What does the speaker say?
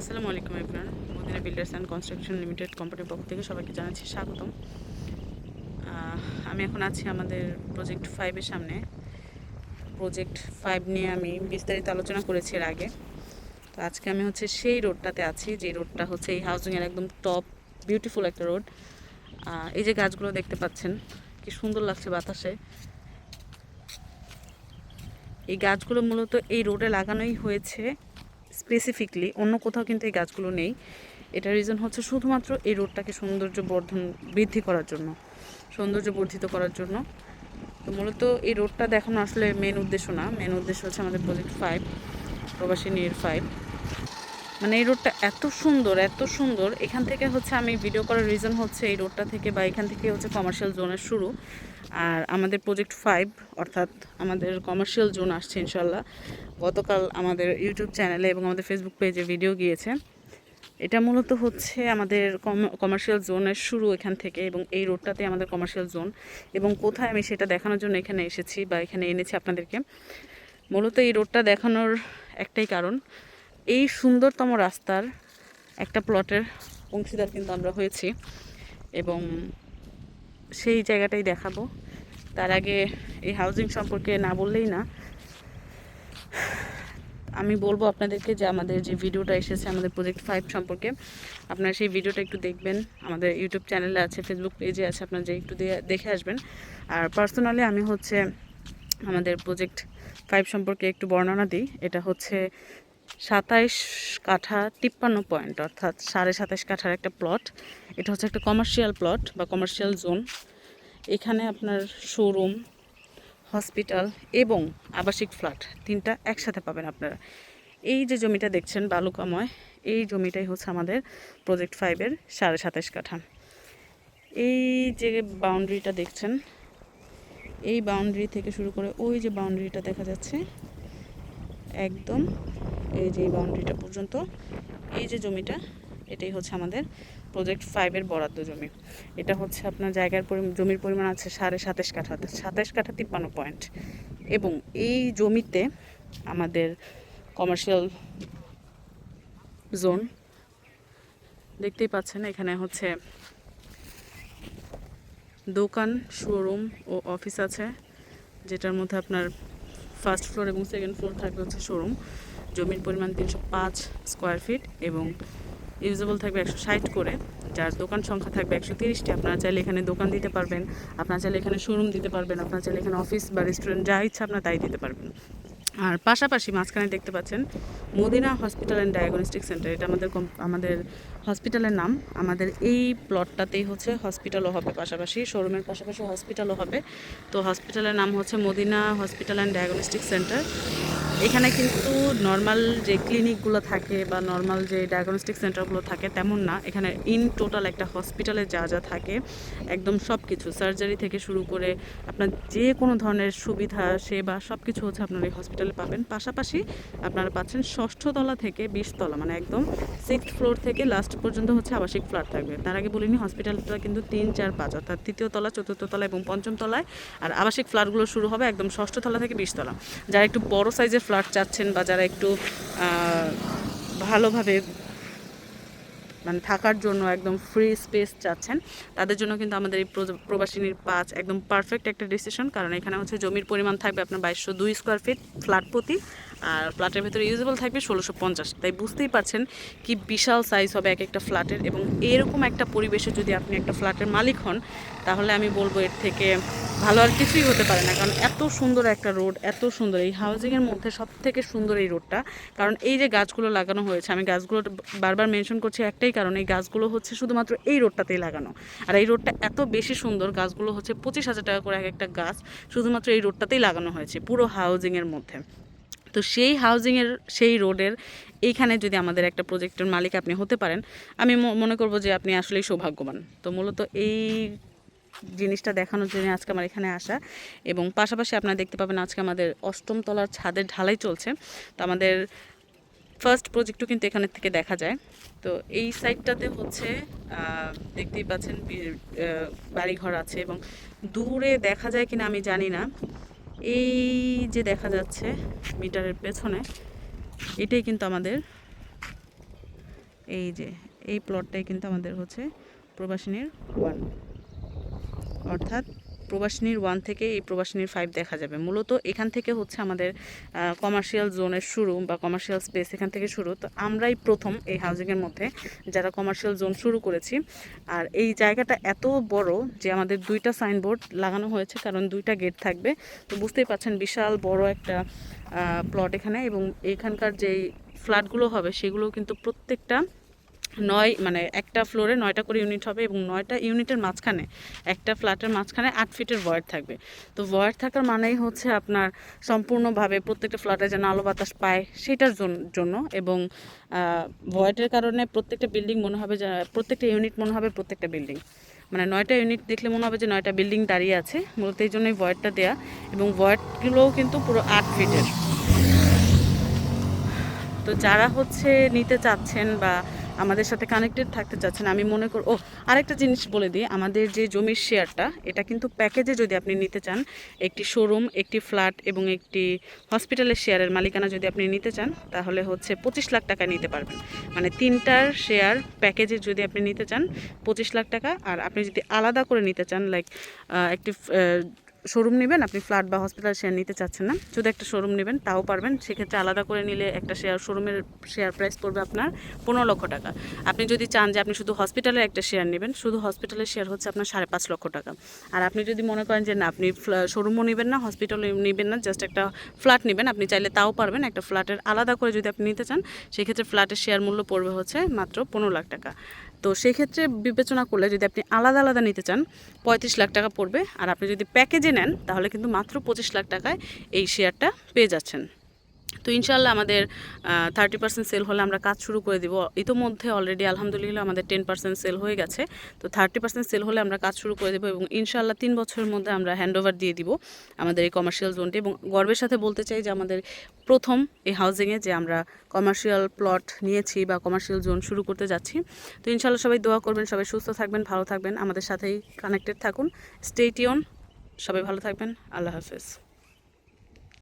আসসালামু আলাইকুম everyone. Madina builders and construction limited কোম্পানির পক্ষ থেকে সবাইকে জানাচ্ছি স্বাগতম। আমি এখন আছি আমাদের প্রজেক্ট ফাইভের সামনে। প্রজেক্ট ফাইভ নিয়ে আমি বিস্তারিত আলোচনা করেছি এর আগে। তো আজকে আমি হচ্ছে সেই রোডটাতে আছি, যে রোডটা হচ্ছে এই হাউজিংয়ের একদম টপ বিউটিফুল একটা রোড এই যে গাছগুলো দেখতে পাচ্ছেন, কি সুন্দর লাগছে বাতাসে। এই গাছগুলো মূলত এই রোডে লাগানোই হয়েছে। স্পেসিফিকলি অন্য কোথাও কিন্তু এই গাছগুলো নেই। এটা রিজন হচ্ছে শুধুমাত্র এই রোডটাকে সৌন্দর্য বর্ধন বৃদ্ধি করার জন্য সৌন্দর্য বর্ধিত করার জন্য। তো মূলত এই রোডটা দেখানো আসলে মেন উদ্দেশ্য না। মেন উদ্দেশ্য হচ্ছে আমাদের প্রজেক্ট ফাইভ প্রবাসী নির ফাইভ মানে এই রোডটা এত সুন্দর এত সুন্দর। এখান থেকে হচ্ছে আমি ভিডিও করার রিজন হচ্ছে এই রোডটা থেকে বা এখান থেকে হচ্ছে কমার্শিয়াল জোনের শুরু। আর আমাদের প্রজেক্ট ফাইভ অর্থাৎ আমাদের কমার্শিয়াল জোন আসছে ইনশাল্লাহ। গতকাল আমাদের ইউটিউব চ্যানেলে এবং আমাদের ফেসবুক পেজে ভিডিও গিয়েছে। এটা মূলত হচ্ছে আমাদের কমার্শিয়াল জোনের শুরু এখান থেকে এবং এই রোডটাতে আমাদের কমার্শিয়াল জোন এবং কোথায় আমি সেটা দেখানোর জন্য এখানে এসেছি বা এখানে এনেছি আপনাদেরকে। মূলত এই রোডটা দেখানোর একটাই কারণ, এই সুন্দরতম রাস্তার একটা প্লটের অংশীদার কিন্তু আমরা হয়েছি এবং সেই জায়গাটাই দেখাবো। তার আগে এই হাউজিং সম্পর্কে না বললেই না। আমি বলব আপনাদেরকে যে আমাদের যে ভিডিওটা এসেছে আমাদের প্রজেক্ট ফাইভ সম্পর্কে, আপনারা সেই ভিডিওটা একটু দেখবেন। আমাদের ইউটিউব চ্যানেলে আছে ফেসবুক পেজে আছে, আপনারা যে একটু দেখে আসবেন। আর পার্সোনালি আমি হচ্ছে আমাদের প্রজেক্ট ফাইভ সম্পর্কে একটু বর্ণনা দিই। এটা হচ্ছে সাতাইশ কাঠা তিপ্পান্ন পয়েন্ট অর্থাৎ সাড়ে সাতাইশ কাঠার একটা প্লট এটা হচ্ছে একটা কমার্শিয়াল প্লট বা কমার্শিয়াল জোন এখানে আপনার শোরুম হসপিটাল এবং আবাসিক ফ্ল্যাট তিনটা একসাথে পাবেন আপনারা। এই যে জমিটা দেখছেন বালুকাময়, এই জমিটাই হচ্ছে আমাদের প্রজেক্ট ফাইভের সাড়ে সাতাশ কাঠা। এই যে বাউন্ডারিটা দেখছেন, এই বাউন্ডারি থেকে শুরু করে ওই যে বাউন্ডারিটা দেখা যাচ্ছে, একদম এই যে বাউন্ডারিটা পর্যন্ত, এই যে জমিটা, এটাই হচ্ছে আমাদের প্রজেক্ট ফাইভের বরাদ্দ জমি। এটা হচ্ছে আপনার জায়গার জমির পরিমাণ আছে সাড়ে সাতাশ কাঠা সাতাশ কাঠা তিপ্পান্ন পয়েন্ট এবং এই জমিতে আমাদের কমার্শিয়াল জোন দেখতেই পাচ্ছেন, এখানে হচ্ছে দোকান শোরুম ও অফিস আছে, যেটার মধ্যে আপনার ফার্স্ট ফ্লোর এবং সেকেন্ড ফ্লোর থাকবে হচ্ছে শোরুম জমির পরিমাণ তিনশো পাঁচ স্কোয়ার ফিট এবং ইউজেবল থাকবে একশো ষাট করে, যার দোকান সংখ্যা থাকবে একশো তিরিশটি। আপনারা চাইলে এখানে দোকান দিতে পারবেন, আপনারা চাইলে এখানে শোরুম দিতে পারবেন, আপনারা চাইলে এখানে অফিস বা রেস্টুরেন্ট যা ইচ্ছা আপনারা তাই দিতে পারবেন। আর পাশাপাশি মাঝখানে দেখতে পাচ্ছেন Madina hospital and diagnostic centre এটা আমাদের আমাদের হসপিটালের নাম। আমাদের এই প্লটটাতেই হচ্ছে হসপিটালও হবে পাশাপাশি শোরুমের পাশাপাশি হসপিটালও হবে। তো হসপিটালের নাম হচ্ছে Madina hospital and diagnostic centre এখানে কিন্তু নর্মাল যে ক্লিনিকগুলো থাকে বা নর্মাল যে ডায়াগনস্টিক সেন্টারগুলো থাকে তেমন না। এখানে ইন টোটাল একটা হসপিটালে যা যা থাকে, একদম সব কিছু সার্জারি থেকে শুরু করে আপনার যে কোনো ধরনের সুবিধা, সেবা সব কিছু হচ্ছে আপনার এই হসপিটালে পাবেন। পাশাপাশি আপনারা পাচ্ছেন ষষ্ঠ তলা থেকে বিশ তলা মানে একদম সিক্স ফ্লোর থেকে লাস্ট পর্যন্ত হচ্ছে আবাসিক ফ্ল্যাট থাকবে। তার আগে বলিনি হসপিটালটা কিন্তু তিন, চার, পাঁচ, অর্থাৎ তৃতীয় তলা, চতুর্থ তলা এবং পঞ্চম তলায়। আর আবাসিক ফ্ল্যাটগুলো শুরু হবে একদম ষষ্ঠ তলা থেকে বিশ তলা। যারা একটু বড় সাইজের ফ্ল্যাট চাচ্ছেন বা যারা একটু ভালোভাবে মানে থাকার জন্য একদম ফ্রি স্পেস চাচ্ছেন, তাদের জন্য কিন্তু আমাদের এই প্রবাসিনীর পাঁচ একদম পারফেক্ট একটা ডিসিশন কারণ এখানে হচ্ছে জমির পরিমাণ থাকবে আপনার বাইশশো দুই স্কোয়ার ফিট ফ্ল্যাট প্রতি। আর ফ্ল্যাটের ভেতরে ইউজেবল থাকবে ষোলোশো পঞ্চাশ। তাই বুঝতেই পারছেন কি বিশাল সাইজ হবে এক একটা ফ্ল্যাটের এবং এরকম একটা পরিবেশে যদি আপনি একটা ফ্ল্যাটের মালিক হন, তাহলে আমি বলব এর থেকে ভালো আর কিছুই হতে পারে না। কারণ এত সুন্দর একটা রোড এত সুন্দর। এই হাউজিংয়ের মধ্যে সব থেকে সুন্দর এই রোডটা কারণ এই যে গাছগুলো লাগানো হয়েছে, আমি গাছগুলো বারবার মেনশন করছি একটাই কারণ, এই গাছগুলো হচ্ছে শুধুমাত্র এই রোডটাতেই লাগানো। আর এই রোডটা এত বেশি সুন্দর, গাছগুলো হচ্ছে পঁচিশ হাজার টাকা করে এক একটা গাছ শুধুমাত্র এই রোডটাতেই লাগানো হয়েছে, পুরো হাউজিংয়ের মধ্যে। তো সেই হাউজিংয়ের সেই রোডের এইখানে যদি আমাদের একটা প্রজেক্টের মালিক আপনি হতে পারেন, আমি মনে করব যে আপনি আসলেই সৌভাগ্যবান। তো মূলত এই জিনিসটা দেখানোর জন্য আজকে আমার এখানে আসা এবং পাশাপাশি আপনারা দেখতে পাবেন আজকে আমাদের অষ্টম তলার ছাদের ঢালাই চলছে। তো আমাদের ফার্স্ট প্রজেক্টও কিন্তু এখানে থেকে দেখা যায়। তো এই সাইডটাতে হচ্ছে দেখতেই পাচ্ছেন বাড়িঘর আছে এবং দূরে দেখা যায় কিনা আমি জানি না। এই যে দেখা যাচ্ছে মিটারের পেছনে, এটাই কিন্তু আমাদের, এই যে, এই প্লটটাই কিন্তু আমাদের হচ্ছে প্রবাসিনীর ওয়ান অর্থাৎ প্রবাসিনীর ওয়ান থেকে এই প্রবাসিনীর ফাইভ দেখা যাবে। মূলত এখান থেকে হচ্ছে আমাদের কমার্শিয়াল জোনের শুরু বা কমার্শিয়াল স্পেস এখান থেকে শুরু। তো আমরাই প্রথম এই হাউজিংয়ের মধ্যে যারা কমার্শিয়াল জোন শুরু করেছি। আর এই জায়গাটা এত বড় যে আমাদের দুইটা সাইনবোর্ড লাগানো হয়েছে, কারণ দুইটা গেট থাকবে। তো বুঝতেই পাচ্ছেন বিশাল বড় একটা প্লট এখানে এবং এখানকার যেই ফ্ল্যাটগুলো হবে সেগুলো কিন্তু প্রত্যেকটা নয় মানে একটা ফ্লোরে নয়টা করে ইউনিট হবে এবং নয়টা ইউনিটের মাঝখানে, একটা ফ্ল্যাটের মাঝখানে আট ফিটের ভয়েড থাকবে। তো ভয়েড থাকার মানেই হচ্ছে আপনার সম্পূর্ণভাবে প্রত্যেকটা ফ্ল্যাটে যেন আলো বাতাস পায় সেটার জন্য এবং ভয়েডের কারণে প্রত্যেকটা বিল্ডিং মনে হবে প্রত্যেকটা ইউনিট মনে হবে প্রত্যেকটা বিল্ডিং মানে নয়টা ইউনিট দেখলে মনে হবে যে নয়টা বিল্ডিং দাঁড়িয়ে আছে, মূলত এই জন্যই ভয়েডটা দেয়া এবং ভয়েডগুলোও কিন্তু পুরো আট ফিটের তো যারা হচ্ছে নিতে চাচ্ছেন বা আমাদের সাথে কানেক্টেড থাকতে চাচ্ছেন, আমি মনে কর ও আরেকটা জিনিস বলে দিই, আমাদের যে জমির শেয়ারটা এটা কিন্তু প্যাকেজে যদি আপনি নিতে চান, একটি শোরুম একটি ফ্ল্যাট এবং একটি হসপিটালের শেয়ারের মালিকানা যদি আপনি নিতে চান, তাহলে হচ্ছে পঁচিশ লাখ টাকা নিতে পারবেন। মানে তিনটার শেয়ার প্যাকেজে যদি আপনি নিতে চান, পঁচিশ লাখ টাকা, আর আপনি যদি আলাদা করে নিতে চান লাইক একটি শোরুম নেবেন, আপনি ফ্ল্যাট বা হসপিটাল শেয়ার নিতে চাচ্ছেন না, যদি একটা শোরুম নেবেন তাও পারবেন, সেক্ষেত্রে আলাদা করে নিলে একটা শেয়ার শোরুমের শেয়ার প্রাইস পড়বে আপনার পনেরো লক্ষ টাকা। আপনি যদি চান যে আপনি শুধু হসপিটালের একটা শেয়ার নেবেন, শুধু হসপিটালের শেয়ার হচ্ছে আপনার সাড়ে পাঁচ লক্ষ টাকা। আর আপনি যদি মনে করেন যে না, আপনি শোরুমও নেবেন না হসপিটাল নেবেন না জাস্ট একটা ফ্ল্যাট নেবেন, আপনি চাইলে তাও পারবেন একটা ফ্ল্যাটের আলাদা করে যদি আপনি নিতে চান, সেক্ষেত্রে ফ্ল্যাটের শেয়ার মূল্য পড়বে হচ্ছে মাত্র পনেরো লাখ টাকা। তো সেক্ষেত্রে বিবেচনা করলে যদি আপনি আলাদা আলাদা নিতে চান, পঁয়ত্রিশ লাখ টাকা পড়বে। আর আপনি যদি প্যাকেজে নেন, তাহলে কিন্তু মাত্র পঁচিশ লাখ টাকায় এই শেয়ারটা পেয়ে যাচ্ছেন। তো ইনশাল্লাহ আমাদের থার্টি পার্সেন্ট সেল হলে আমরা কাজ শুরু করে দিব। ইতোমধ্যে অলরেডি আলহামদুলিল্লাহ আমাদের টেন পার্সেন্ট সেল হয়ে গেছে। তো থার্টি পার্সেন্ট সেল হলে আমরা কাজ শুরু করে দেবো এবং ইনশাল্লাহ তিন বছরের মধ্যে আমরা হ্যান্ড ওভার দিয়ে দিব আমাদের এই কমার্শিয়াল জোনটি এবং গর্বের সাথে বলতে চাই যে আমাদের প্রথম এই হাউজিংয়ে যে আমরা কমার্শিয়াল প্লট নিয়েছি বা কমার্শিয়াল জোন শুরু করতে যাচ্ছি। তো ইনশাল্লাহ সবাই দোয়া করবেন, সবাই সুস্থ থাকবেন, ভালো থাকবেন। আমাদের সাথেই কানেক্টেড থাকুন। স্টেটিয়ন সবাই ভালো থাকবেন। আল্লাহ হাফেজ।